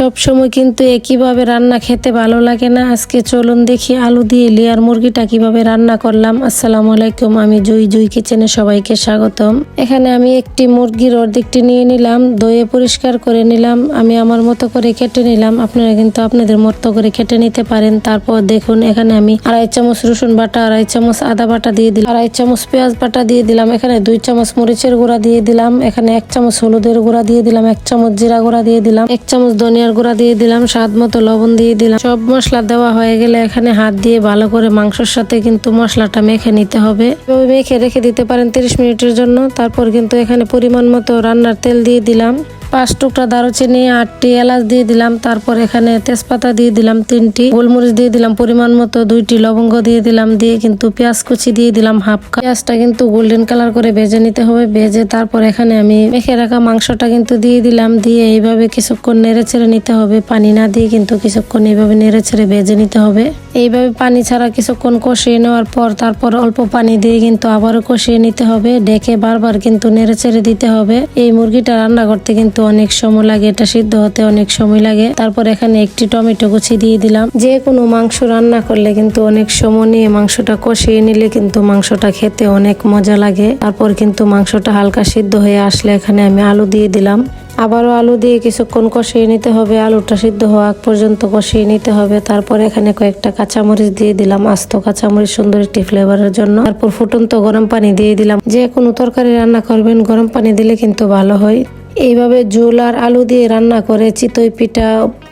সব সময় কিন্তু একইভাবে রান্না খেতে ভালো লাগে না। আজকে চলুন দেখি আলু দিয়ে লিয়ার মুরগিটা কীভাবে রান্না করলাম। আসসালামু আলাইকুম, আমি জুই জুই কিচেনে সবাইকে স্বাগতম। এখানে আমি একটি মুরগির অর্ধেকটি নিয়ে নিলাম দইয়ে পরিষ্কার করে নিলাম, আমি আমার মতো করে কেটে নিলাম। আপনারা কিন্তু আপনাদের মতো করে কেটে নিতে পারেন। তারপর দেখুন, এখানে আমি আড়াই চামচ রসুন বাটা, আড়াই চামচ আদা বাটা দিয়ে দিলাম, আড়াই চামচ পেঁয়াজ বাটা দিয়ে দিলাম, এখানে দুই চামচ মরিচের গুঁড়া দিয়ে দিলাম, এখানে এক চামচ হলুদের গুঁড়া দিয়ে দিলাম, এক চামচ জিরা গুঁড়া দিয়ে দিলাম, এক চামচ ধনিয়ার গুঁড়া দিয়ে দিলাম, স্বাদ মতো লবণ দিয়ে দিলাম। সব মশলা দেওয়া হয়ে গেলে এখানে হাত দিয়ে ভালো করে মাংসের সাথে কিন্তু মশলাটা মেখে নিতে হবে। মেখে রেখে দিতে পারেন তিরিশ মিনিটের জন্য। তারপর কিন্তু এখানে পরিমাণ মতো রান্নার তেল দিয়ে দিলাম। পাঁচ টুকরা দারুচিনি, আটটি এলাচ দিয়ে দিলাম, তারপর এখানে তেজপাতা দিয়ে দিলাম তিনটি, গোলমরিচ দিয়ে দিলাম পরিমাণ মতো, দুইটি লবঙ্গ দিয়ে দিলাম, দিয়ে কিন্তু পেঁয়াজ কুচি দিয়ে দিলাম হাফ কাপ। পেঁয়াজটা কিন্তু গোল্ডেন কালার করে ভেজে নিতে হবে, ভেজে তারপর এখানে আমি মেখে রাখা মাংসটা কিন্তু দিয়ে দিলাম, দিয়ে এইভাবে কিছুক্ষণ নেড়ে ছেড়ে নিতে হবে, পানি না দিয়ে কিন্তু কিছুক্ষণ এইভাবে নেড়ে ছেড়ে ভেজে নিতে হবে। এইভাবে পানি ছাড়া কিছুক্ষণ কষিয়ে নেওয়ার পর তারপর অল্প পানি দিয়ে কিন্তু আবারও কষিয়ে নিতে হবে, ডেকে বারবার কিন্তু নেড়ে ছেড়ে দিতে হবে। এই মুরগিটা রান্না করতে কিন্তু অনেক সময় লাগে, এটা সিদ্ধ হতে অনেক সময় লাগে। তারপর এখানে একটি টমেটো কুচি দিয়ে দিলাম। যে কোনো মাংস রান্না করলে কিন্তু অনেক সময় নিয়ে মাংসটা কষিয়ে নিলে কিন্তু মাংসটা খেতে অনেক মজা লাগে। তারপর কিন্তু মাংসটা হালকা সিদ্ধ হয়ে আসলে এখানে আমি আলু দিয়ে দিলাম। আবারও আলু দিয়ে কিছুক্ষণ কষিয়ে নিতে হবে। আলুটা সিদ্ধ হওয়া পর্যন্ত কষিয়ে নিতে হবে। তারপর এখানে কয়েকটা কাঁচামরিচ দিয়ে দিলাম আস্ত কাঁচামরিচ, সুন্দর একটি ফ্লেভারের জন্য। তারপর ফুটন্ত গরম পানি দিয়ে দিলাম। যে কোনো তরকারি রান্না করবেন, গরম পানি দিলে কিন্তু ভালো হয়। এইভাবে ঝোল আর আলু দিয়ে রান্না করে চিতই পিঠা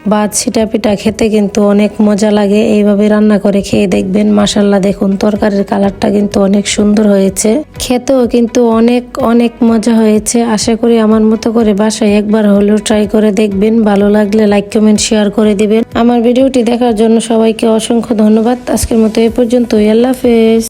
বা ছিটা পিঠা খেতে কিন্তু অনেক মজা লাগে। এইভাবে রান্না করে খেয়ে দেখবেন মাসাল্লাহ দেখুন, তরকারির কালারটা কিন্তু অনেক সুন্দর হয়েছে। খেতেও কিন্তু অনেক অনেক মজা হয়েছে। আশা করি আমার মতো করে বাসায় একবার হলেও ট্রাই করে দেখবেন। ভালো লাগলে লাইক, কমেন্ট, শেয়ার করে দিবেন। আমার ভিডিওটি দেখার জন্য সবাইকে অসংখ্য ধন্যবাদ। আজকের মতো এই পর্যন্তই। আল্লাহ হাফেজ।